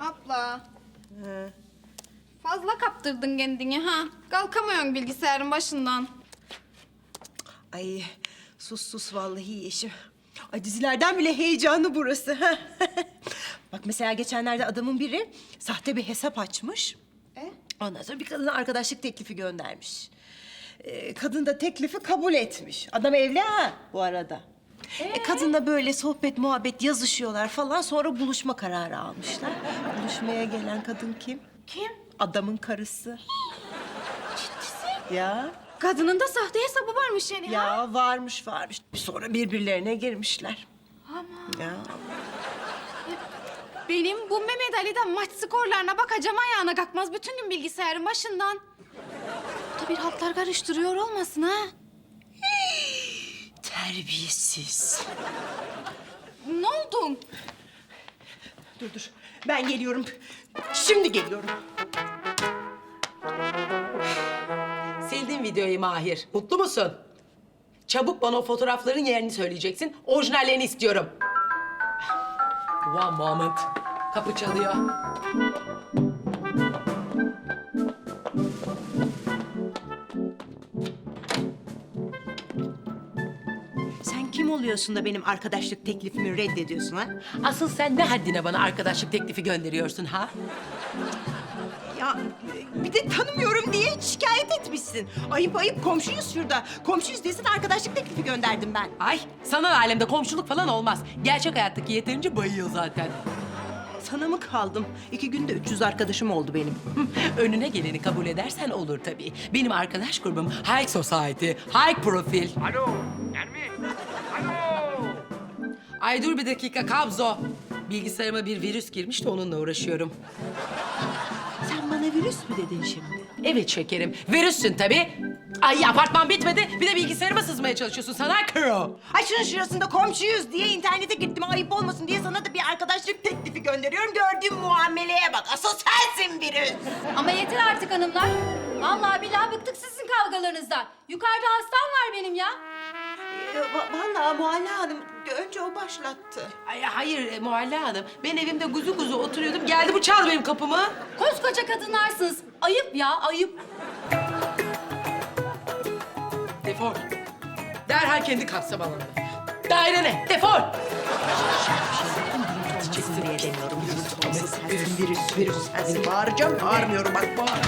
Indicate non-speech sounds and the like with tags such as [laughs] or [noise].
Abla. He. Fazla kaptırdın kendini ha. Kalkamıyorsun bilgisayarın başından. Ay sus sus vallahi eşim. Ay dizilerden bile heyecanlı burası. [laughs] Bak mesela geçenlerde adamın biri sahte bir hesap açmış. E? Ondan sonra bir kadına arkadaşlık teklifi göndermiş. Ee, kadın da teklifi kabul etmiş. Adam evli ha bu arada. E, kadınla böyle sohbet, muhabbet yazışıyorlar falan. Sonra buluşma kararı almışlar. Buluşmaya gelen kadın kim? Kim? Adamın karısı. Ciddisi. Ya. Kadının da sahte hesabı varmış yani ha? Ya varmış varmış. Sonra birbirlerine girmişler. Ama Ya. benim bu Mehmet Ali'den maç skorlarına bakacağım ayağına kalkmaz bütün gün bilgisayarın başından. Bu da bir haltlar karıştırıyor olmasın ha? Terbiyesiz. Ne oldun? Dur dur. Ben geliyorum. Şimdi geliyorum. Sildim videoyu Mahir. Mutlu musun? Çabuk bana o fotoğrafların yerini söyleyeceksin. Orijinallerini istiyorum. One moment. Kapı çalıyor. Kim oluyorsun da benim arkadaşlık teklifimi reddediyorsun ha? Asıl sen ne haddine bana arkadaşlık teklifi gönderiyorsun ha? Ya bir de tanımıyorum diye şikayet etmişsin. Ayıp ayıp komşuyuz şurada. Komşuyuz diye sana arkadaşlık teklifi gönderdim ben. Ay sanal alemde komşuluk falan olmaz. Gerçek hayattaki yeterince bayıyor zaten. Sana mı kaldım? İki günde 300 arkadaşım oldu benim. [laughs] Önüne geleni kabul edersen olur tabii. Benim arkadaş grubum High Society, High Profil. Alo. Ay dur bir dakika Kabzo. Bilgisayarıma bir virüs girmiş de onunla uğraşıyorum. Sen bana virüs mü dedin şimdi? Evet şekerim, virüssün tabii. Ay apartman bitmedi, bir de bilgisayarıma sızmaya çalışıyorsun sana kro. Ay şunun şurasında komşuyuz diye internete gittim. Ayıp olmasın diye sana da bir arkadaşlık teklifi gönderiyorum. Gördüğüm muameleye bak. Asıl sensin virüs. Ama yeter artık hanımlar. Vallahi billahi bıktık sizin kavgalarınızdan. Yukarıda hastam var benim ya. Ee, va- Vallahi Mualla Hanım önce o başlattı. Ay hayır e, Muhalle Hanım, ben evimde guzu guzu oturuyordum, geldi bu çaldı benim kapımı. Koskoca kadınlarsınız. Ayıp ya ayıp. Defol. Derhal kendi kapsam alanına. Dairene, defol. Olmasın diye demiyorum. Sensin virüs, virüs sensin. Bağıracağım, bağırmıyorum bak bağır.